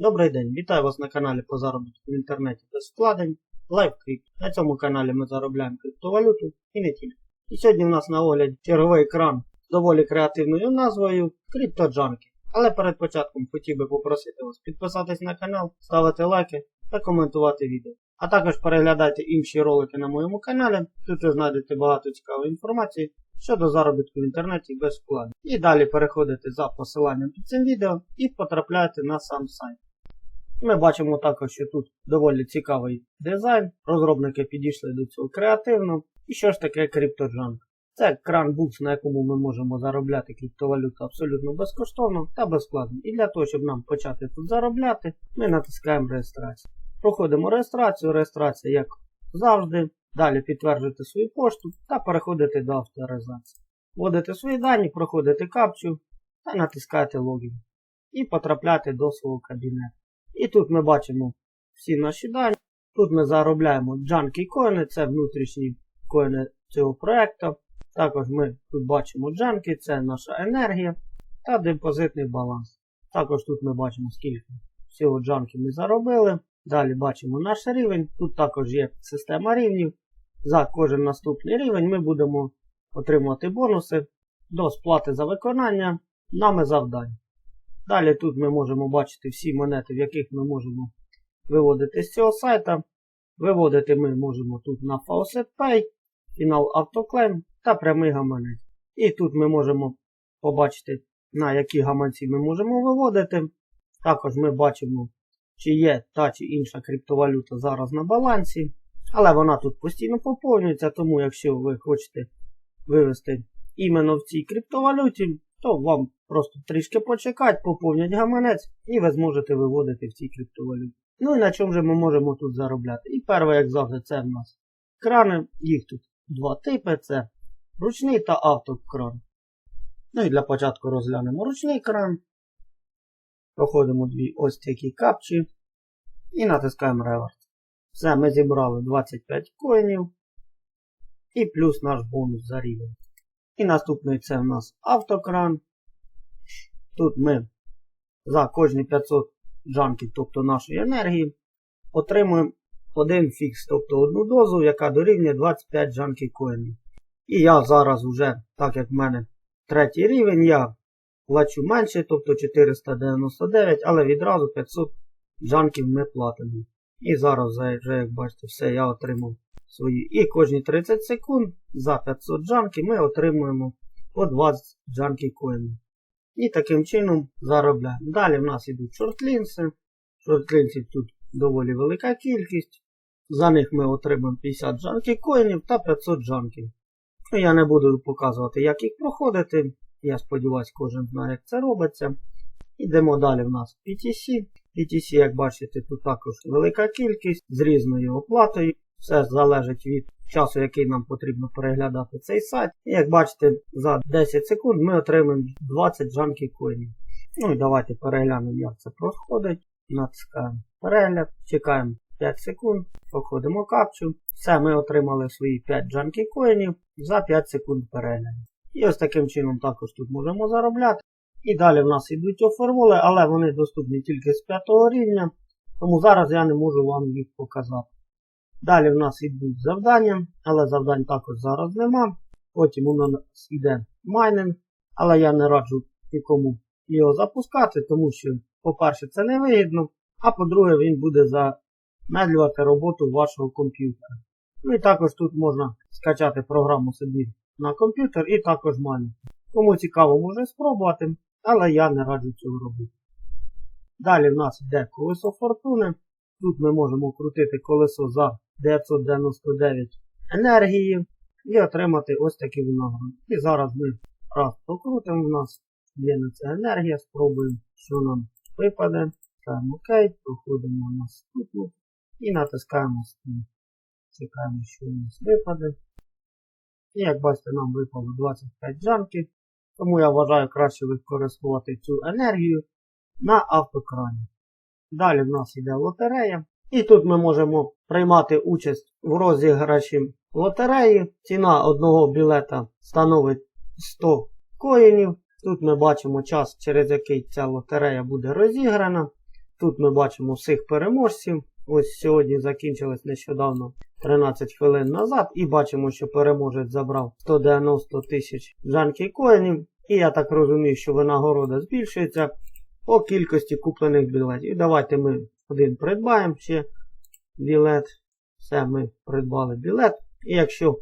Добрий день, вітаю вас на каналі по заробітку в інтернеті без вкладень LiveCrypt. На цьому каналі ми заробляємо криптовалюту і не тільки. І сьогодні в нас на огляді черговий екран з доволі креативною назвою CryptoJunkie. Але перед початком хотів би попросити вас підписатись на канал, ставити лайки та коментувати відео. А також переглядайте інші ролики на моєму каналі, тут ви знайдете багато цікавої інформації щодо заробітку в інтернеті без вкладу. І далі переходите за посиланням під цим відео і потрапляєте на сам сайт. Ми бачимо також, що тут доволі цікавий дизайн. Розробники підійшли до цього креативно. І що ж таке CryptoJunk? Це кранбукс, на якому ми можемо заробляти криптовалюту абсолютно безкоштовно та безплатно. І для того, щоб нам почати тут заробляти, ми натискаємо реєстрацію. Проходимо реєстрацію, реєстрація як завжди. Далі підтверджуєте свою пошту та переходите до авторизації. Вводите свої дані, проходите капчу та натискаєте логін. І потрапляєте до свого кабінету. І тут ми бачимо всі наші дані. Тут ми заробляємо джанки коїни, це внутрішні коїни цього проєкту. Також ми тут бачимо джанки, це наша енергія та депозитний баланс. Також тут ми бачимо, скільки всього джанків ми заробили. Далі бачимо наш рівень. Тут також є система рівнів. За кожен наступний рівень ми будемо отримувати бонуси до сплати за виконання нами завдань. Далі тут ми можемо бачити всі монети, в яких ми можемо виводити з цього сайта. Виводити ми можемо тут на Faucet Pay, Final Autoclaim та прямий гаманець. І тут ми можемо побачити, на які гаманці ми можемо виводити. Також ми бачимо, чи є та чи інша криптовалюта зараз на балансі. Але вона тут постійно поповнюється, тому якщо ви хочете вивести іменно в цій криптовалюті, то вам просто трішки почекати, поповнять гаманець і ви зможете виводити в цій криптовалюті. Ну і на чому же ми можемо тут заробляти? І перше, як завжди, це в нас крани. Їх тут два типи: це ручний та автокран. Ну і для початку розглянемо ручний кран. Проходимо дві ось такі капчі і натискаємо реверс. Все, ми зібрали 25 коїнів і плюс наш бонус за рівень. І наступний це в нас автокран. Тут ми за кожні 500 джанків, тобто нашої енергії, отримуємо один фікс, тобто одну дозу, яка дорівнює 25 джанків коїнів. І я зараз вже, так як в мене третій рівень, я плачу менше, тобто 499, але відразу 500 джанків ми платимо. І зараз вже, як бачите, все, я отримав свої. І кожні 30 секунд за 500 джанків ми отримуємо по 20 джанків коїнів. І таким чином заробляємо. Далі в нас йдуть шортлінси. Шортлінсів тут доволі велика кількість. За них ми отримаємо 50 джанків коїнів та 500 джанків. Ну, Я не буду показувати, як їх проходити. Я сподіваюся, кожен знає, як це робиться. Ідемо далі в нас PTC. PTC, як бачите, тут також велика кількість з різною оплатою. Все залежить від часу, який нам потрібно переглядати цей сайт. І як бачите, за 10 секунд ми отримаємо 20 джанків коїнів. Ну і давайте переглянемо, як це проходить. Натискаємо перегляд, чекаємо 5 секунд, проходимо капчу. Все, ми отримали свої 5 джанків коїнів за 5 секунд перегляду. І ось таким чином також тут можемо заробляти. І далі в нас йдуть оферволи, але вони доступні тільки з 5 рівня. Тому зараз я не можу вам їх показати. Далі в нас йдуть завдання, але завдань також зараз нема. Потім у нас йде майнинг, але я не раджу нікому його запускати, тому що, по-перше, це не вигідно, а по-друге, він буде замедлювати роботу вашого комп'ютера. Ну і також тут можна скачати програму собі на комп'ютер і також майнинг. Кому цікаво, може спробувати, але я не раджу цього робити. Далі в нас йде колесо фортуни. Тут ми можемо крутити колесо за 999 енергії і отримати ось такі винагороди. І зараз ми раз покрутимо, у нас є на це енергія, спробуємо, що нам випаде. Ставимо ОК, проходимо на наступну і натискаємо стіл. Чекаємо, що у нас випаде. І як бачите, нам випало 25 джанків. Тому я вважаю краще використовувати цю енергію на автокрані. Далі в нас йде лотерея. І тут ми можемо приймати участь в розіграші лотереї. Ціна одного білета становить 100 коїнів. Тут ми бачимо час, через який ця лотерея буде розіграна. Тут ми бачимо всіх переможців. Ось сьогодні закінчилось нещодавно 13 хвилин назад. І бачимо, що переможець забрав 190 тисяч жанки коїнів. І я так розумію, що винагорода збільшується по кількості куплених білетів. І давайте ми один придбаємо ще білет. Все, ми придбали білет. І якщо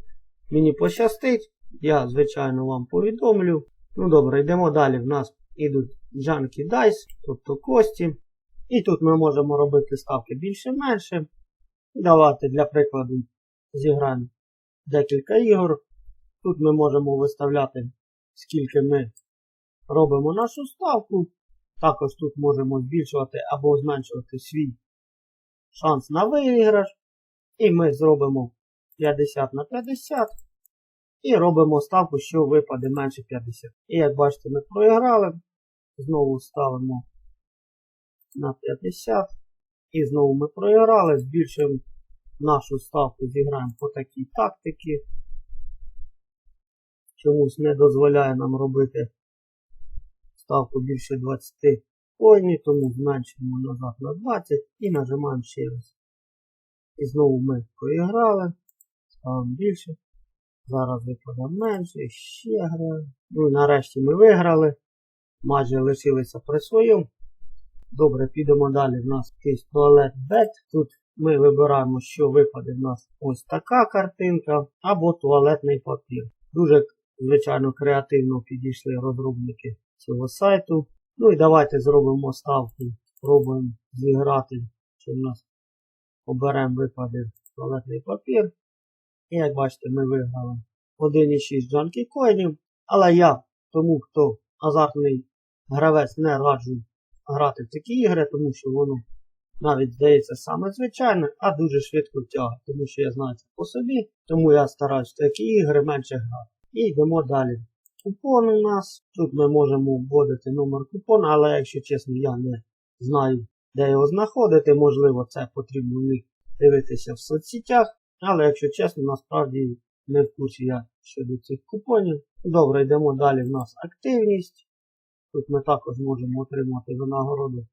мені пощастить, я, звичайно, вам повідомлю. Ну добре, йдемо далі. В нас ідуть Junkie Dice, тобто кості. І тут ми можемо робити ставки більше-менше. Давайте для прикладу зіграємо декілька ігор. Тут ми можемо виставляти, скільки ми робимо нашу ставку. Також тут можемо збільшувати або зменшувати свій шанс на виграш. І ми зробимо 50 на 50. І робимо ставку, що випаде менше 50. І як бачите, ми проіграли. Знову ставимо на 50. І знову ми проіграли. Збільшуємо нашу ставку, зіграємо по такій тактиці. Чомусь не дозволяє нам робити ставку більше 20 коїнів, тому зменшуємо назад на 20 і нажимаємо ще раз. І знову ми проіграли. Ставимо більше. Зараз випадає менше, ще граємо. Ну і нарешті ми виграли. Майже лишилися при своєму. Добре, підемо далі. В нас якийсь туалет бет. Тут ми вибираємо, що випаде в нас ось така картинка або туалетний папір. Дуже, звичайно, креативно підійшли розробники цього сайту. Ну і давайте зробимо ставку. Спробуємо зіграти, що в нас оберемо випаде туалетний папір. І як бачите, ми виграли 1,6 джанки коїнів. Але я тому, хто азартний гравець, не раджу грати в такі ігри, тому що воно навіть здається саме звичайне, а дуже швидко втягає. Тому що я знаю це по собі, тому я стараюсь в такі ігри менше грати. І йдемо далі. Купон у нас. Тут ми можемо вводити номер купона, але якщо чесно, я не знаю, де його знаходити. Можливо, це потрібно дивитися в соцсетях. Але якщо чесно, насправді не в курсі я щодо цих купонів. Добре, йдемо далі. В нас активність. Тут ми також можемо отримати винагороду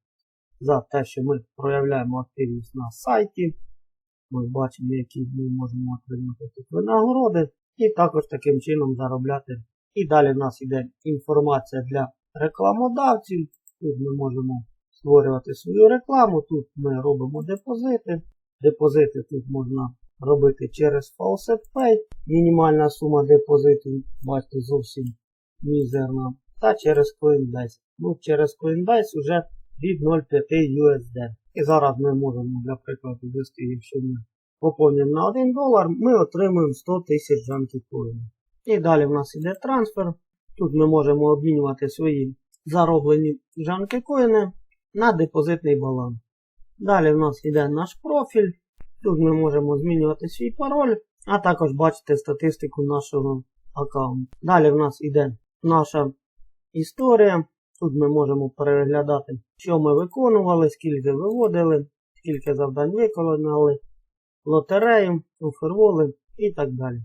за те, що ми проявляємо активність на сайті. Ми бачимо, які ми можемо отримати тут винагороди. І також таким чином заробляти. І далі в нас йде інформація для рекламодавців. Тут ми можемо створювати свою рекламу. Тут ми робимо депозити. Депозити тут можна робити через FaucetPay. Мінімальна сума депозиту, бачите, зовсім мізерна. Та через Coinbase. Ну, через Coinbase вже від 0,5 USD. І зараз ми можемо, для прикладу, ввести, якщо ми поповнюємо на 1 долар, ми отримуємо 100 тисяч джанкікоїнів. І далі в нас йде трансфер. Тут ми можемо обмінювати свої зароблені джанкікоїни на депозитний баланс. Далі в нас йде наш профіль. Тут ми можемо змінювати свій пароль, а також бачити статистику нашого аккаунту. Далі в нас йде наша історія. Тут ми можемо переглядати, що ми виконували, скільки виводили, скільки завдань виконали, лотерею, оферволи і так далі.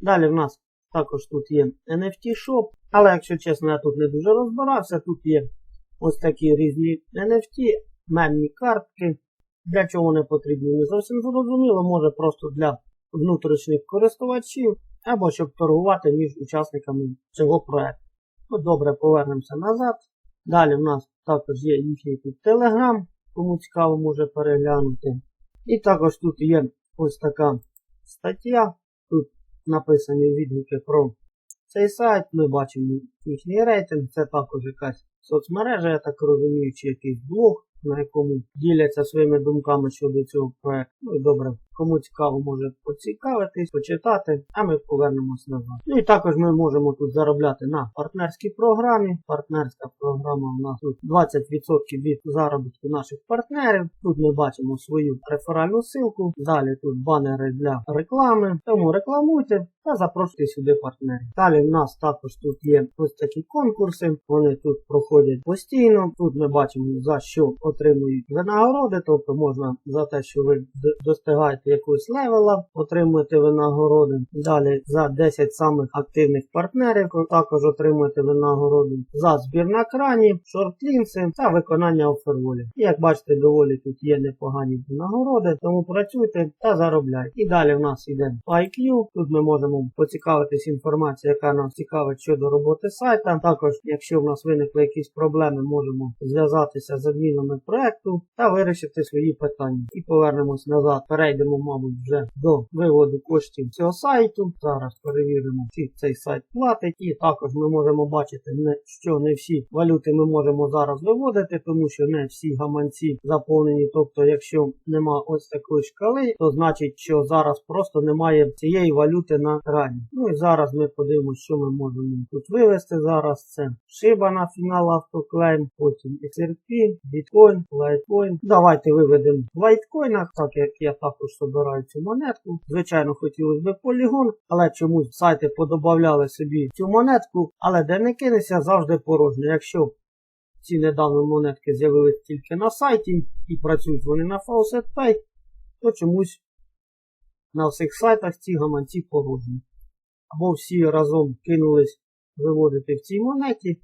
Далі в нас також тут є NFT Shop, але якщо чесно, я тут не дуже розбирався, тут є ось такі різні NFT, мемні картки. Для чого вони потрібні, не зовсім зрозуміло, може просто для внутрішніх користувачів, або щоб торгувати між учасниками цього проекту. Ну, добре, повернемося назад. Далі в нас також є їхній тут Telegram, кому цікаво може переглянути. І також тут є ось така стаття. Тут написані відгуки про цей сайт. Ми бачимо їхній рейтинг. Це також якась соцмережа, я так розумію, чи якийсь блог, на якому діляться своїми думками щодо цього проекту. Ну і добре, кому цікаво, може поцікавитись, почитати, а ми повернемось назад. Ну і також ми можемо тут заробляти на партнерській програмі. Партнерська програма у нас тут 20% від заробітку наших партнерів. Тут ми бачимо свою реферальну ссылку. Далі тут банери для реклами. Тому рекламуйте та запрошуйте сюди партнерів. Далі в нас також тут є ось такі конкурси. Вони тут проходять постійно. Тут ми бачимо за що отримують винагороди, тобто можна за те, що ви достигаєте якогось левела, отримуєте винагороди. Далі за 10 самих активних партнерів також отримуєте винагороду за збір на крані, шортлінси та виконання оферволів. І як бачите, доволі тут є непогані винагороди, тому працюйте та заробляйте. І далі в нас йде IQ. Тут ми можемо поцікавитись інформацією, яка нас цікавить щодо роботи сайта. Також, якщо в нас виникли якісь проблеми, можемо зв'язатися з адмінами проекту та вирішити свої питання. І повернемось назад. Перейдемо, мабуть, вже до виводу коштів цього сайту. Зараз перевіримо, чи цей сайт платить. І також ми можемо бачити, що не всі валюти ми можемо зараз виводити, тому що не всі гаманці заповнені. Тобто, якщо нема ось такої шкали, то значить, що зараз просто немає цієї валюти на крані. Ну і зараз ми подивимося, що ми можемо тут вивести зараз. Це шиба на фінал автоклейм, потім XRP, біткоін, лайткоін. Давайте виведемо в лайткоїнах, так як я також собираю монетку. Звичайно, хотілося б полігон, але чомусь сайти подобавляли собі цю монетку, але де не кинеться, завжди порожньо. Якщо ці недавно монетки з'явились тільки на сайті і працюють вони на Faucet Pay, то чомусь на всіх сайтах ці гаманці порожні. Або всі разом кинулись виводити в цій монеті,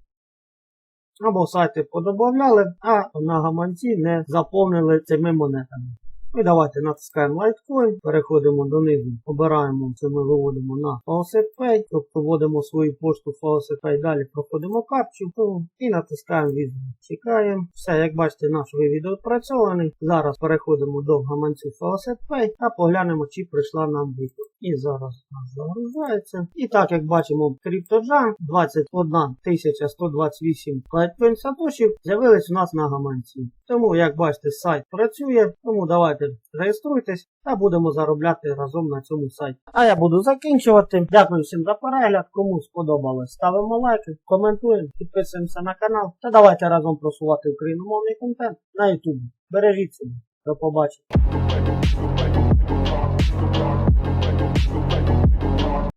або сайти подобавляли, а на гаманці не заповнили цими монетами. І давайте натискаємо Litecoin, переходимо донизу, обираємо, це ми виводимо на Faucet Pay, тобто вводимо свою пошту Faucet Pay, далі проходимо капчу ну, і натискаємо відео. Чекаємо. Все, як бачите, наш вивід відпрацьований. Зараз переходимо до гаманцю Faucet Pay та поглянемо, чи прийшла нам відповідь. І зараз нас загружається. І так, як бачимо, CryptoJam 21 128 Litecoin сатошів з'явились у нас на гаманці. Тому, як бачите, сайт працює, тому давайте реєструйтесь та будемо заробляти разом на цьому сайті. А я буду закінчувати. Дякую всім за перегляд. Кому сподобалось, ставимо лайки, коментуємо, підписуємося на канал та давайте разом просувати україномовний контент на YouTube. Бережіть себе. До побачення.